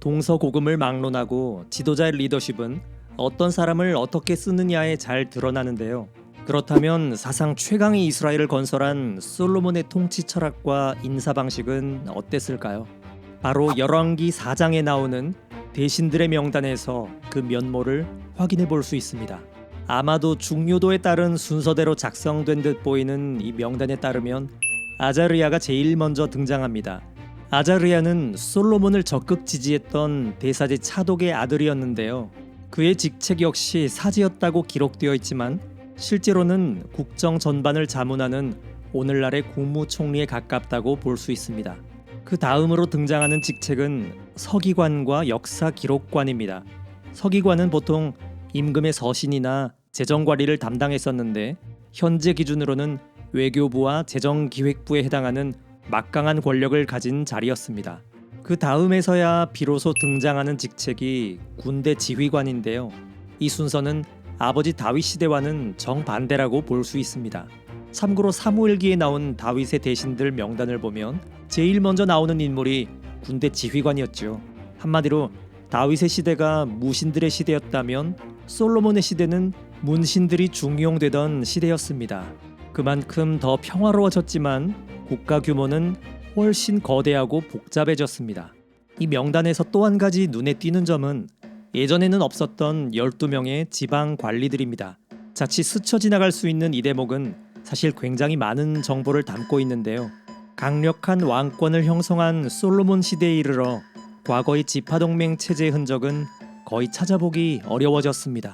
동서고금을 막론하고 지도자의 리더십은 어떤 사람을 어떻게 쓰느냐에 잘 드러나는데요. 그렇다면 사상 최강의 이스라엘을 건설한 솔로몬의 통치 철학과 인사 방식은 어땠을까요? 바로 열왕기 4장에 나오는 대신들의 명단에서 그 면모를 확인해 볼 수 있습니다. 아마도 중요도에 따른 순서대로 작성된 듯 보이는 이 명단에 따르면 아자르야가 제일 먼저 등장합니다. 아자르야는 솔로몬을 적극 지지했던 대사제 차독의 아들이었는데요. 그의 직책 역시 사제였다고 기록되어 있지만 실제로는 국정 전반을 자문하는 오늘날의 국무총리에 가깝다고 볼 수 있습니다. 그 다음으로 등장하는 직책은 서기관과 역사 기록관입니다. 서기관은 보통 임금의 서신이나 재정 관리를 담당했었는데 현재 기준으로는 외교부와 재정기획부에 해당하는 막강한 권력을 가진 자리였습니다. 그 다음에서야 비로소 등장하는 직책이 군대 지휘관인데요. 이 순서는 아버지 다윗 시대와는 정반대라고 볼 수 있습니다. 참고로 사무엘기에 나온 다윗의 대신들 명단을 보면 제일 먼저 나오는 인물이 군대 지휘관이었죠. 한마디로 다윗의 시대가 무신들의 시대였다면 솔로몬의 시대는 문신들이 중용되던 시대였습니다. 그만큼 더 평화로워졌지만 국가 규모는 훨씬 거대하고 복잡해졌습니다. 이 명단에서 또 한 가지 눈에 띄는 점은 예전에는 없었던 12명의 지방 관리들입니다. 자칫 스쳐 지나갈 수 있는 이 대목은 사실 굉장히 많은 정보를 담고 있는데요. 강력한 왕권을 형성한 솔로몬 시대에 이르러 과거의 지파동맹 체제의 흔적은 거의 찾아보기 어려워졌습니다.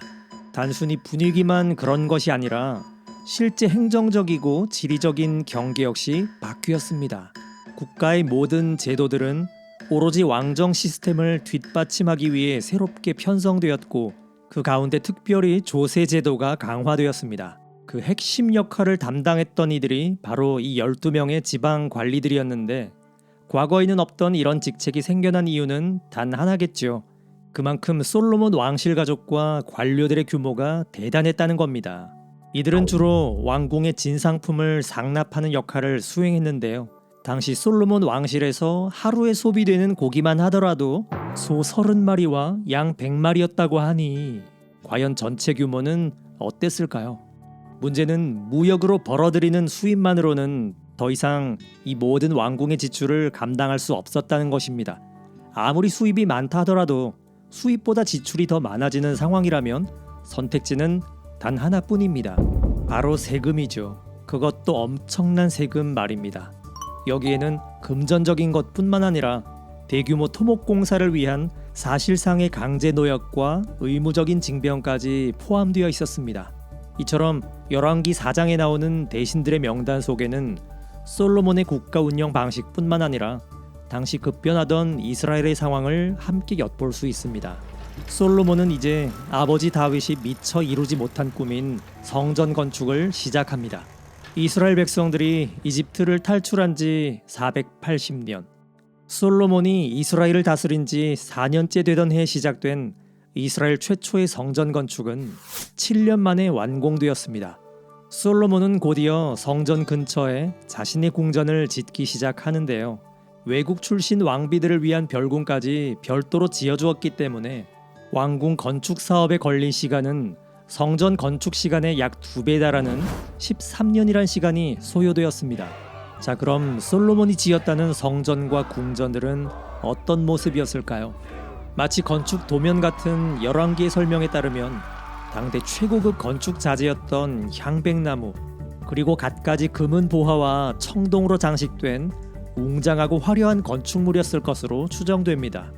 단순히 분위기만 그런 것이 아니라 실제 행정적이고 지리적인 경계 역시 바뀌었습니다. 국가의 모든 제도들은 오로지 왕정 시스템을 뒷받침하기 위해 새롭게 편성되었고 그 가운데 특별히 조세 제도가 강화되었습니다. 그 핵심 역할을 담당했던 이들이 바로 이 12명의 지방 관리들이었는데 과거에는 없던 이런 직책이 생겨난 이유는 단 하나겠죠. 그만큼 솔로몬 왕실 가족과 관료들의 규모가 대단했다는 겁니다. 이들은 주로 왕궁의 진상품을 상납하는 역할을 수행했는데요. 당시 솔로몬 왕실에서 하루에 소비되는 고기만 하더라도 소 30마리와 양 100마리였다고 하니 과연 전체 규모는 어땠을까요? 문제는 무역으로 벌어들이는 수입만으로는 더 이상 이 모든 왕궁의 지출을 감당할 수 없었다는 것입니다. 아무리 수입이 많다 하더라도 수입보다 지출이 더 많아지는 상황이라면 선택지는 단 하나뿐입니다. 바로 세금이죠. 그것도 엄청난 세금 말입니다. 여기에는 금전적인 것뿐만 아니라 대규모 토목 공사를 위한 사실상의 강제 노역과 의무적인 징병까지 포함되어 있었습니다. 이처럼 열왕기 4장에 나오는 대신들의 명단 속에는 솔로몬의 국가 운영 방식뿐만 아니라 당시 급변하던 이스라엘의 상황을 함께 엿볼 수 있습니다. 솔로몬은 이제 아버지 다윗이 미처 이루지 못한 꿈인 성전 건축을 시작합니다. 이스라엘 백성들이 이집트를 탈출한 지 480년, 솔로몬이 이스라엘을 다스린 지 4년째 되던 해에 시작된 이스라엘 최초의 성전 건축은 7년 만에 완공되었습니다. 솔로몬은 곧이어 성전 근처에 자신의 궁전을 짓기 시작하는데요. 외국 출신 왕비들을 위한 별궁까지 별도로 지어주었기 때문에 왕궁 건축 사업에 걸린 시간은 성전 건축 시간의 약 두배 달하는 13년이란 시간이 소요되었습니다. 자, 그럼 솔로몬이 지었다는 성전과 궁전들은 어떤 모습이었을까요? 마치 건축 도면 같은 열왕기의 설명에 따르면 당대 최고급 건축 자재였던 향백나무 그리고 갖가지 금은 보화와 청동으로 장식된 웅장하고 화려한 건축물이었을 것으로 추정됩니다.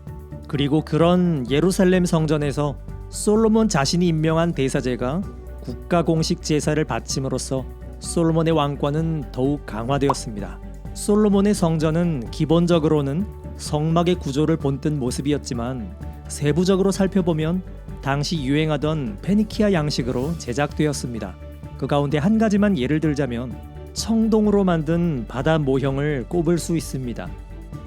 그리고 그런 예루살렘 성전에서 솔로몬 자신이 임명한 대사제가 국가 공식 제사를 바침으로써 솔로몬의 왕권은 더욱 강화되었습니다. 솔로몬의 성전은 기본적으로는 성막의 구조를 본뜬 모습이었지만 세부적으로 살펴보면 당시 유행하던 페니키아 양식으로 제작되었습니다. 그 가운데 한 가지만 예를 들자면 청동으로 만든 바다 모형을 꼽을 수 있습니다.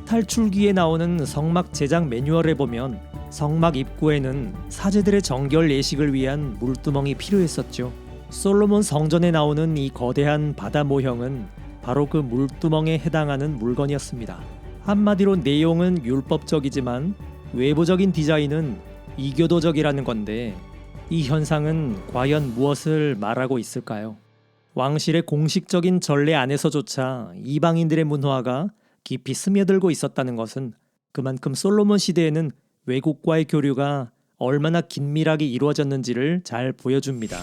탈출기에 나오는 성막 제작 매뉴얼에 보면 성막 입구에는 사제들의 정결 예식을 위한 물두멍이 필요했었죠. 솔로몬 성전에 나오는 이 거대한 바다 모형은 바로 그 물두멍에 해당하는 물건이었습니다. 한마디로 내용은 율법적이지만 외부적인 디자인은 이교도적이라는 건데 이 현상은 과연 무엇을 말하고 있을까요? 왕실의 공식적인 전례 안에서조차 이방인들의 문화가 깊이 스며들고 있었다는 것은 그만큼 솔로몬 시대에는 외국과의 교류가 얼마나 긴밀하게 이루어졌는지를 잘 보여줍니다.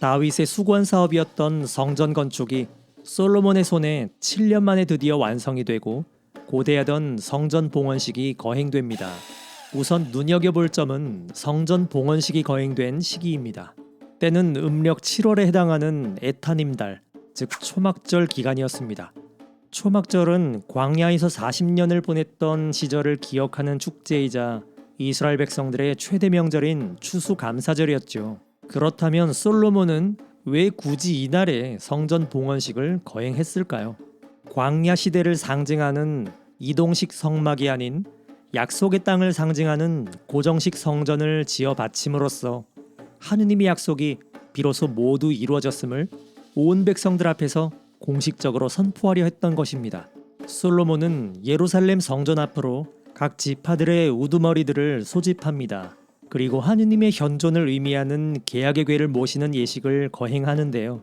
다윗의 수건 사업이었던 성전 건축이 솔로몬의 손에 7년 만에 드디어 완성이 되고 고대하던 성전 봉헌식이 거행됩니다. 우선 눈여겨볼 점은 성전 봉헌식이 거행된 시기입니다. 때는 음력 7월에 해당하는 에타님 달, 즉 초막절 기간이었습니다. 초막절은 광야에서 40년을 보냈던 시절을 기억하는 축제이자 이스라엘 백성들의 최대 명절인 추수 감사절이었죠. 그렇다면 솔로몬은 왜 굳이 이날에 성전 봉헌식을 거행했을까요? 광야 시대를 상징하는 이동식 성막이 아닌 약속의 땅을 상징하는 고정식 성전을 지어 바침으로써 하느님의 약속이 비로소 모두 이루어졌음을 온 백성들 앞에서 공식적으로 선포하려 했던 것입니다. 솔로몬은 예루살렘 성전 앞으로 각 지파들의 우두머리들을 소집합니다. 그리고 하느님의 현존을 의미하는 계약의 궤를 모시는 예식을 거행하는데요.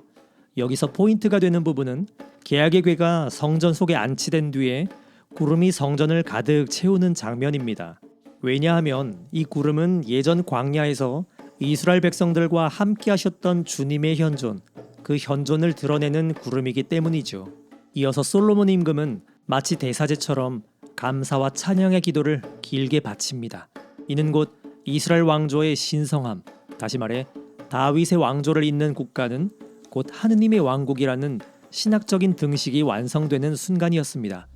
여기서 포인트가 되는 부분은 계약의 궤가 성전 속에 안치된 뒤에 구름이 성전을 가득 채우는 장면입니다. 왜냐하면 이 구름은 예전 광야에서 이스라엘 백성들과 함께 하셨던 주님의 현존, 그 현존을 드러내는 구름이기 때문이죠. 이어서 솔로몬 임금은 마치 대사제처럼 감사와 찬양의 기도를 길게 바칩니다. 이는 곧 이스라엘 왕조의 신성함, 다시 말해 다윗의 왕조를 잇는 국가는 곧 하느님의 왕국이라는 신학적인 등식이 완성되는 순간이었습니다.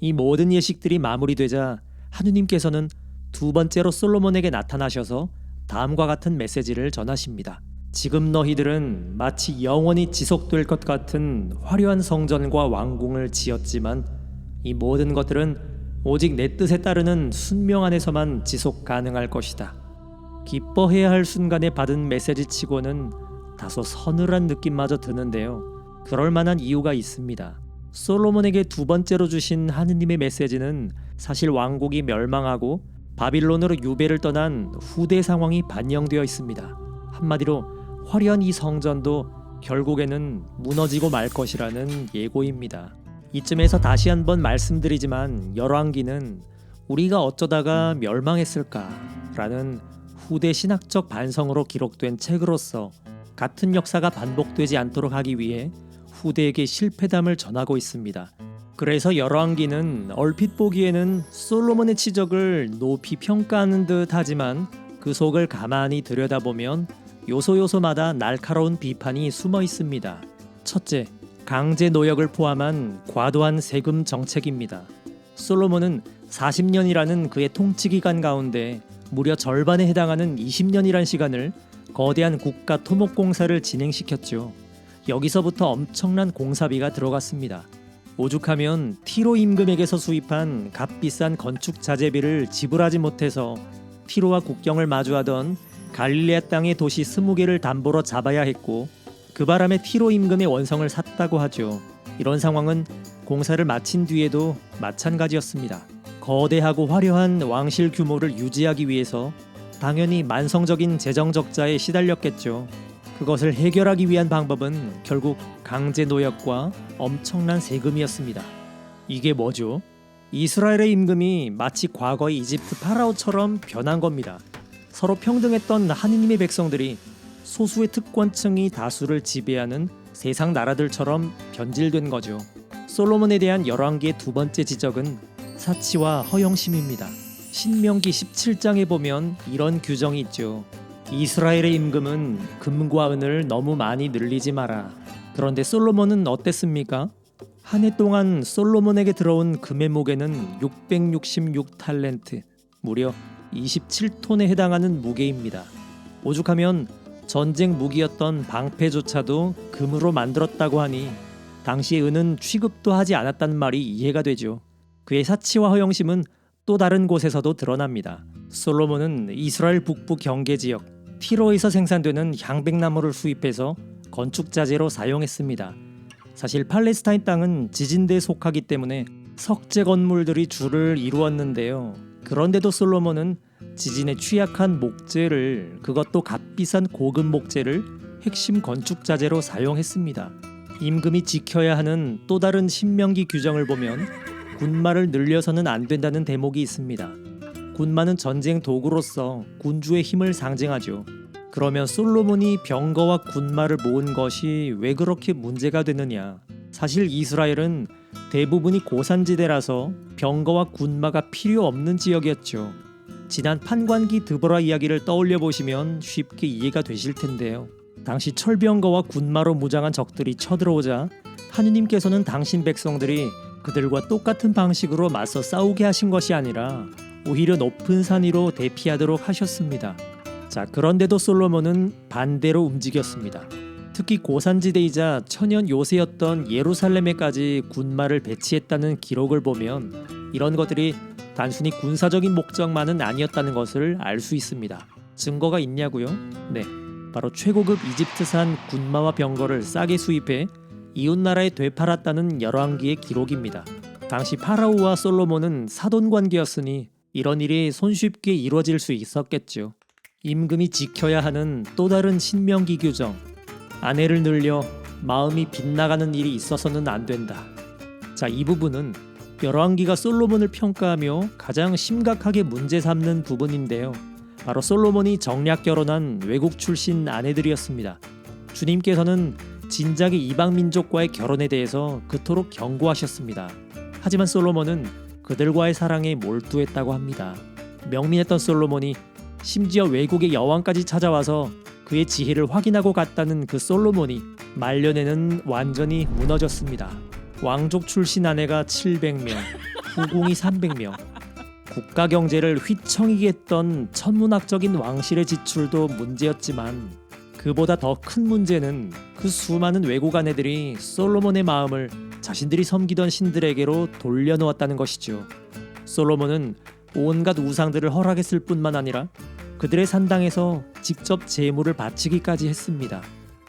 이 모든 예식들이 마무리되자 하느님께서는 두 번째로 솔로몬에게 나타나셔서 다음과 같은 메시지를 전하십니다. 지금 너희들은 마치 영원히 지속될 것 같은 화려한 성전과 왕궁을 지었지만 이 모든 것들은 오직 내 뜻에 따르는 순명 안에서만 지속 가능할 것이다. 기뻐해야 할 순간에 받은 메시지치고는 다소 서늘한 느낌마저 드는데요. 그럴 만한 이유가 있습니다. 솔로몬에게 두 번째로 주신 하느님의 메시지는 사실 왕국이 멸망하고 바빌론으로 유배를 떠난 후대 상황이 반영되어 있습니다. 한마디로 화려한 이 성전도 결국에는 무너지고 말 것이라는 예고입니다. 이쯤에서 다시 한번 말씀드리지만 열왕기는 우리가 어쩌다가 멸망했을까라는 후대 신학적 반성으로 기록된 책으로서 같은 역사가 반복되지 않도록 하기 위해 후대에게 실패담을 전하고 있습니다. 그래서 열왕기는 얼핏 보기에는 솔로몬의 치적을 높이 평가하는 듯 하지만 그 속을 가만히 들여다보면 요소 요소마다 날카로운 비판이 숨어 있습니다. 첫째, 강제 노역을 포함한 과도한 세금 정책입니다. 솔로몬은 40년이라는 그의 통치 기간 가운데 무려 절반에 해당하는 20년이란 시간을 거대한 국가 토목 공사를 진행시켰죠. 여기서부터 엄청난 공사비가 들어갔습니다. 오죽하면 티로 임금에게서 수입한 값비싼 건축 자재비를 지불하지 못해서 티로와 국경을 마주하던 갈릴레아 땅의 도시 스무 개를 담보로 잡아야 했고 그 바람에 티로 임금의 원성을 샀다고 하죠. 이런 상황은 공사를 마친 뒤에도 마찬가지였습니다. 거대하고 화려한 왕실 규모를 유지하기 위해서 당연히 만성적인 재정 적자에 시달렸겠죠. 그것을 해결하기 위한 방법은 결국 강제 노역과 엄청난 세금이었습니다. 이게 뭐죠? 이스라엘의 임금이 마치 과거의 이집트 파라오처럼 변한 겁니다. 서로 평등했던 하느님의 백성들이 소수의 특권층이 다수를 지배하는 세상 나라들처럼 변질된 거죠. 솔로몬에 대한 열왕기의 두 번째 지적은 사치와 허영심입니다. 신명기 17장에 보면 이런 규정이 있죠. 이스라엘의 임금은 금과 은을 너무 많이 늘리지 마라. 그런데 솔로몬은 어땠습니까? 한 해 동안 솔로몬에게 들어온 금의 무게는 666 탈렌트, 무려 27톤에 해당하는 무게입니다. 오죽하면 전쟁 무기였던 방패조차도 금으로 만들었다고 하니 당시 은은 취급도 하지 않았다는 말이 이해가 되죠. 그의 사치와 허영심은 또 다른 곳에서도 드러납니다. 솔로몬은 이스라엘 북부 경계 지역 티로에서 생산되는 향백나무를 수입해서 건축 자재로 사용했습니다. 사실 팔레스타인 땅은 지진대에 속하기 때문에 석재 건물들이 주를 이루었는데요. 그런데도 솔로몬은 지진에 취약한 목재를 그것도 값비싼 고급 목재를 핵심 건축 자재로 사용했습니다. 임금이 지켜야 하는 또 다른 신명기 규정을 보면 군마를 늘려서는 안 된다는 대목이 있습니다. 군마는 전쟁 도구로서 군주의 힘을 상징하죠. 그러면 솔로몬이 병거와 군마를 모은 것이 왜 그렇게 문제가 되느냐? 사실 이스라엘은 대부분이 고산지대라서 병거와 군마가 필요 없는 지역이었죠. 지난 판관기 드보라 이야기를 떠올려 보시면 쉽게 이해가 되실 텐데요. 당시 철병거와 군마로 무장한 적들이 쳐들어오자 하느님께서는 당신 백성들이 그들과 똑같은 방식으로 맞서 싸우게 하신 것이 아니라 오히려 높은 산 위로 대피하도록 하셨습니다. 자, 그런데도 솔로몬은 반대로 움직였습니다. 특히 고산지대이자 천연 요새였던 예루살렘에까지 군마를 배치했다는 기록을 보면 이런 것들이 단순히 군사적인 목적만은 아니었다는 것을 알 수 있습니다. 증거가 있냐고요? 네. 바로 최고급 이집트산 군마와 병거를 싸게 수입해 이웃 나라에 되팔았다는 열왕기의 기록입니다. 당시 파라오와 솔로몬은 사돈 관계였으니 이런 일이 손쉽게 이루어질 수 있었겠죠. 임금이 지켜야 하는 또 다른 신명기 규정. 아내를 늘려 마음이 빗나가는 일이 있어서는 안 된다. 자, 이 부분은 열왕기가 솔로몬을 평가하며 가장 심각하게 문제 삼는 부분인데요. 바로 솔로몬이 정략 결혼한 외국 출신 아내들이었습니다. 주님께서는 진작에 이방 민족과의 결혼에 대해서 그토록 경고하셨습니다. 하지만 솔로몬은 그들과의 사랑에 몰두했다고 합니다. 명민했던 솔로몬이 심지어 외국의 여왕까지 찾아와서 그의 지혜를 확인하고 갔다는 그 솔로몬이 말년에는 완전히 무너졌습니다. 왕족 출신 아내가 700명, 후궁이 300명. 국가 경제를 휘청이게 했던 천문학적인 왕실의 지출도 문제였지만 그보다 더 큰 문제는 그 수많은 외국 아내들이 솔로몬의 마음을 자신들이 섬기던 신들에게로 돌려놓았다는 것이죠. 솔로몬은 온갖 우상들을 허락했을 뿐만 아니라 그들의 산당에서 직접 제물을 바치기까지 했습니다.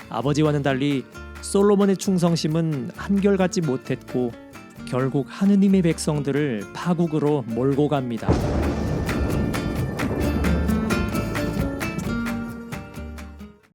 아버지와는 달리 솔로몬의 충성심은 한결같지 못했고 결국 하느님의 백성들을 파국으로 몰고 갑니다.